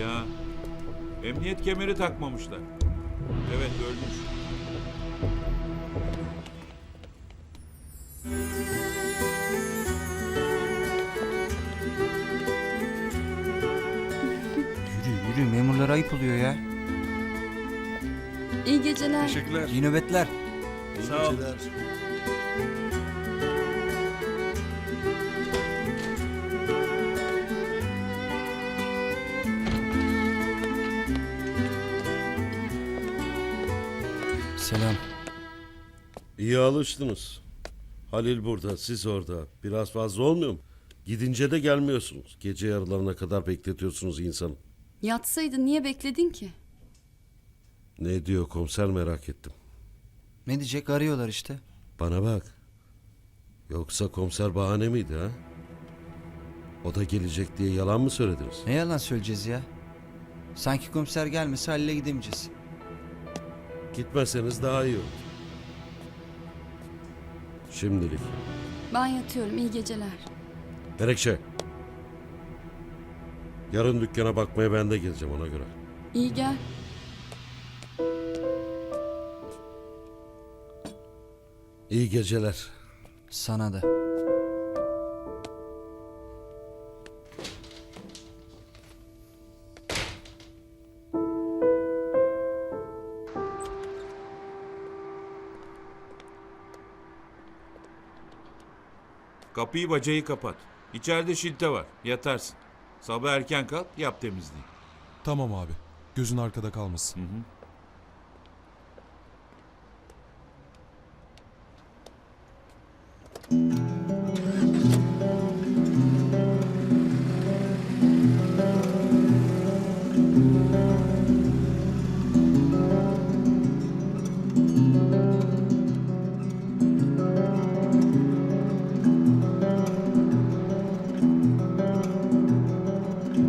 Ya. Emniyet kemeri takmamışlar. Evet ölmüş. Yürü yürü memurlara ayıp oluyor ya. İyi geceler. Teşekkürler. İyi nöbetler. Sağ ol. Selam. İyi alıştınız. Halil burada, siz orada. Biraz fazla olmuyor mu? Gidince de gelmiyorsunuz. Gece yarılarına kadar bekletiyorsunuz insanı. Yatsaydın niye bekledin ki? Ne diyor komiser merak ettim. Ne diyecek arıyorlar işte. Bana bak. Yoksa komiser bahane miydi ha? O da gelecek diye yalan mı söylediniz? Ne yalan söyleyeceğiz ya. Sanki komiser gelmese Halil'e gidemeyeceğiz. Gitmeseniz daha iyi olur. Şimdilik. Ben yatıyorum. İyi geceler. Menekşe. Yarın dükkana bakmaya ben de geleceğim ona göre. İyi gel. İyi geceler. Sana da. Kapıyı bacayı kapat. İçeride şilte var. Yatarsın. Sabah erken kalk yap temizliği. Tamam abi. Gözün arkada kalmasın.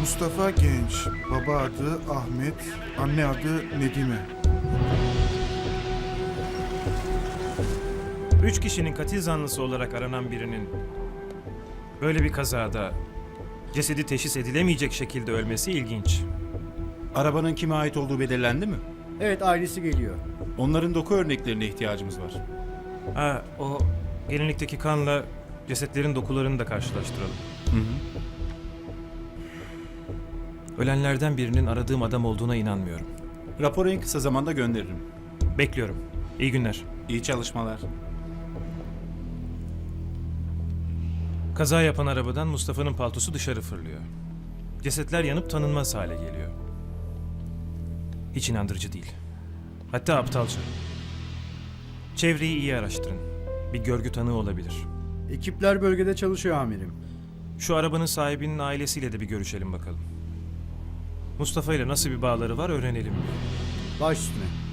Mustafa Genç, baba adı Ahmet, anne adı Nedime. Üç kişinin katil zanlısı olarak aranan birinin böyle bir kazada cesedi teşhis edilemeyecek şekilde ölmesi ilginç. Arabanın kime ait olduğu belirlendi mi? Evet ailesi geliyor. Onların doku örneklerine ihtiyacımız var. Ha, o gelinlikteki kanla cesetlerin dokularını da karşılaştıralım. Ölenlerden birinin aradığım adam olduğuna inanmıyorum. Raporu en kısa zamanda gönderirim. Bekliyorum. İyi günler. İyi çalışmalar. Kaza yapan arabadan Mustafa'nın paltosu dışarı fırlıyor. Cesetler yanıp tanınmaz hale geliyor. Hiç inandırıcı değil. Hatta aptalca. Çevreyi iyi araştırın. Bir görgü tanığı olabilir. Ekipler bölgede çalışıyor amirim. Şu arabanın sahibinin ailesiyle de bir görüşelim bakalım. Mustafa ile nasıl bir bağları var öğrenelim. Baş üstüne.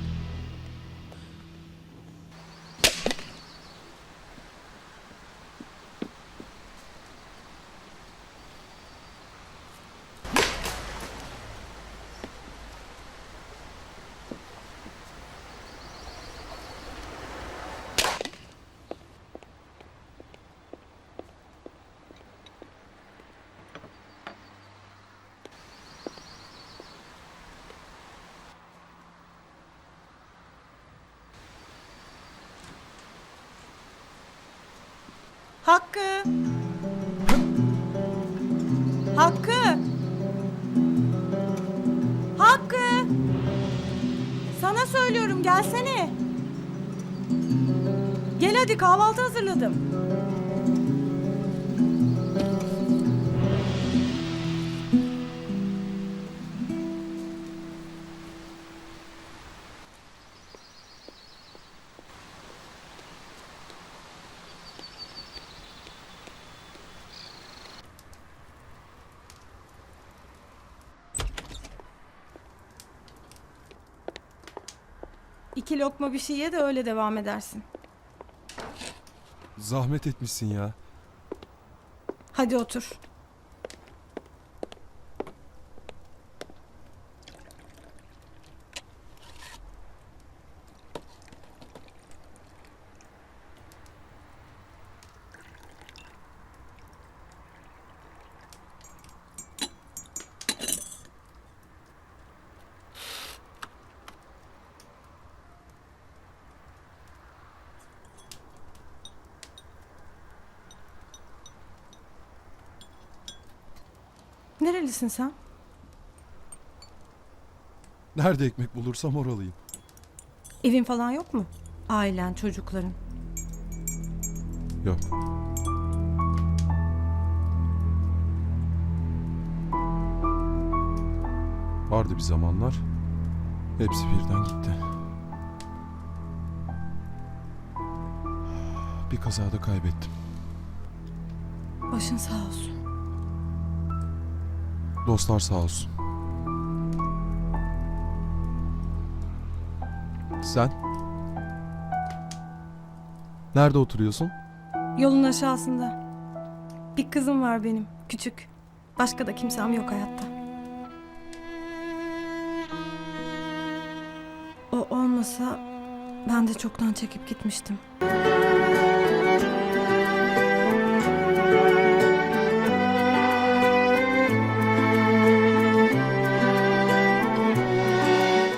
Hakkı. Hakkı. Hakkı. Sana söylüyorum gelsene. Gel hadi kahvaltı hazırladım. İki lokma bir şey ye de öyle devam edersin. Zahmet etmişsin ya. Hadi otur. Nerelisin sen? Nerede ekmek bulursam oralıyım. Evin falan yok mu? Ailen, çocukların. Yok. Vardı bir zamanlar. Hepsi birden gitti. Bir kazada kaybettim. Başın sağ olsun. Dostlar sağ olsun. Sen? Nerede oturuyorsun? Yolun aşağısında. Bir kızım var benim, küçük. Başka da kimsem yok hayatta. O olmasa ben de çoktan çekip gitmiştim.